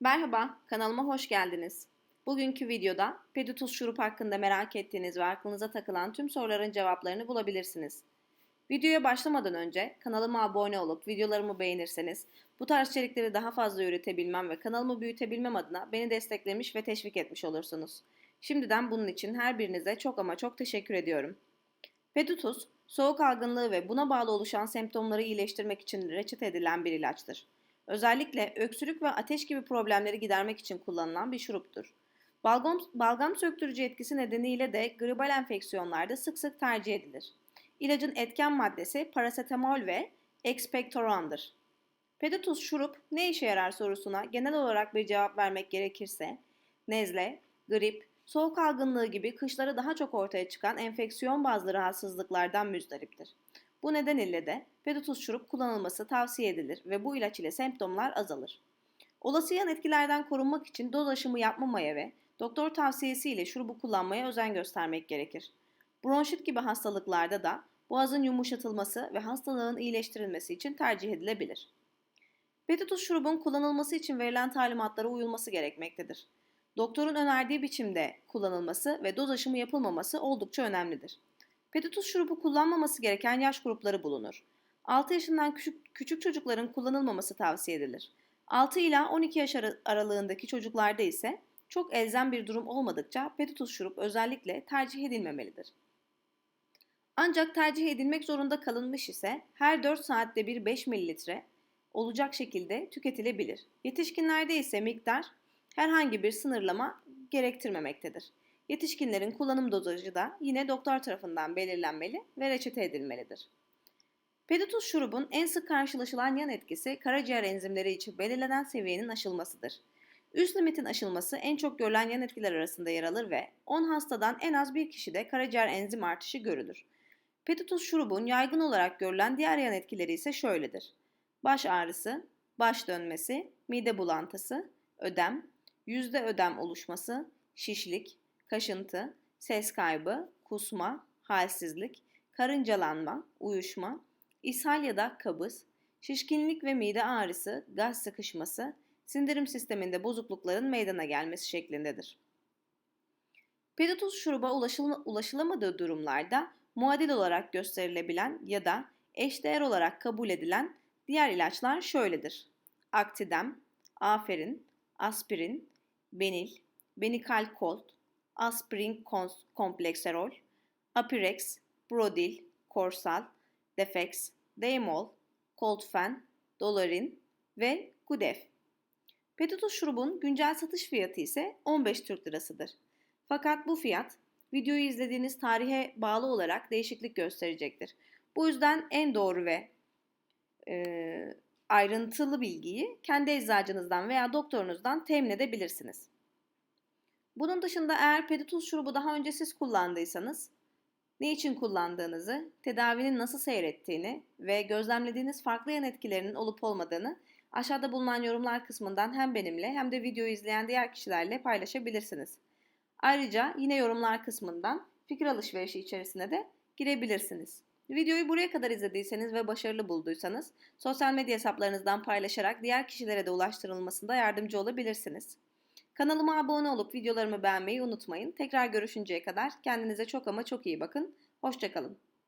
Merhaba, kanalıma hoş geldiniz. Bugünkü videoda pedituz şurup hakkında merak ettiğiniz ve aklınıza takılan tüm soruların cevaplarını bulabilirsiniz. Videoya başlamadan önce kanalıma abone olup videolarımı beğenirseniz bu tarz içerikleri daha fazla üretebilmem ve kanalımı büyütebilmem adına beni desteklemiş ve teşvik etmiş olursunuz. Şimdiden bunun için her birinize çok ama çok teşekkür ediyorum. Pedituz, soğuk algınlığı ve buna bağlı oluşan semptomları iyileştirmek için reçete edilen bir ilaçtır. Özellikle öksürük ve ateş gibi problemleri gidermek için kullanılan bir şuruptur. Balgam, balgam söktürücü etkisi nedeniyle de gribal enfeksiyonlarda sık sık tercih edilir. İlacın etken maddesi parasetamol ve expectorandır. Pedituz şurup ne işe yarar sorusuna genel olarak bir cevap vermek gerekirse, nezle, grip, soğuk algınlığı gibi kışları daha çok ortaya çıkan enfeksiyon bazlı rahatsızlıklardan müzdariptir. Bu nedenle de pedituz şurup kullanılması tavsiye edilir ve bu ilaç ile semptomlar azalır. Olası yan etkilerden korunmak için doz aşımı yapmamaya ve doktor tavsiyesiyle şurubu kullanmaya özen göstermek gerekir. Bronşit gibi hastalıklarda da boğazın yumuşatılması ve hastalığın iyileştirilmesi için tercih edilebilir. Pedituz şurubun kullanılması için verilen talimatlara uyulması gerekmektedir. Doktorun önerdiği biçimde kullanılması ve doz aşımı yapılmaması oldukça önemlidir. Pedituz şurubu kullanmaması gereken yaş grupları bulunur. 6 yaşından küçük, küçük çocukların kullanılmaması tavsiye edilir. 6 ila 12 yaş aralığındaki çocuklarda ise çok elzem bir durum olmadıkça pedituz şurup özellikle tercih edilmemelidir. Ancak tercih edilmek zorunda kalınmış ise her 4 saatte bir 5 mililitre olacak şekilde tüketilebilir. Yetişkinlerde ise miktar herhangi bir sınırlama gerektirmemektedir. Yetişkinlerin kullanım dozajı da yine doktor tarafından belirlenmeli ve reçete edilmelidir. Pedituz şurubun en sık karşılaşılan yan etkisi karaciğer enzimleri için belirlenen seviyenin aşılmasıdır. Üst limitin aşılması en çok görülen yan etkiler arasında yer alır ve 10 hastadan en az bir kişide karaciğer enzim artışı görülür. Pedituz şurubun yaygın olarak görülen diğer yan etkileri ise şöyledir. Baş ağrısı, baş dönmesi, mide bulantısı, ödem, yüzde ödem oluşması, şişlik, kaşıntı, ses kaybı, kusma, halsizlik, karıncalanma, uyuşma, ishal ya da kabız, şişkinlik ve mide ağrısı, gaz sıkışması, sindirim sisteminde bozuklukların meydana gelmesi şeklindedir. Pedituz şuruba ulaşılamadığı durumlarda muadil olarak gösterilebilen ya da eşdeğer olarak kabul edilen diğer ilaçlar şöyledir. Aktidem, aferin, aspirin, benil, benikal kolt, aspirin komplekserol, apirex, brodil, korsal, defex, deimol, coltfen, dolarin ve gudef. Pedituz şurubun güncel satış fiyatı ise 15 Türk lirasıdır. Fakat bu fiyat videoyu izlediğiniz tarihe bağlı olarak değişiklik gösterecektir. Bu yüzden en doğru ve e, ayrıntılı bilgiyi kendi eczacınızdan veya doktorunuzdan temin edebilirsiniz. Bunun dışında eğer pedituz şurubu daha önce siz kullandıysanız ne için kullandığınızı, tedavinin nasıl seyrettiğini ve gözlemlediğiniz farklı yan etkilerinin olup olmadığını aşağıda bulunan yorumlar kısmından hem benimle hem de videoyu izleyen diğer kişilerle paylaşabilirsiniz. Ayrıca yine yorumlar kısmından fikir alışverişi içerisine de girebilirsiniz. Videoyu buraya kadar izlediyseniz ve başarılı bulduysanız sosyal medya hesaplarınızdan paylaşarak diğer kişilere de ulaştırılmasında yardımcı olabilirsiniz. Kanalıma abone olup videolarımı beğenmeyi unutmayın. Tekrar görüşünceye kadar kendinize çok ama çok iyi bakın. Hoşçakalın.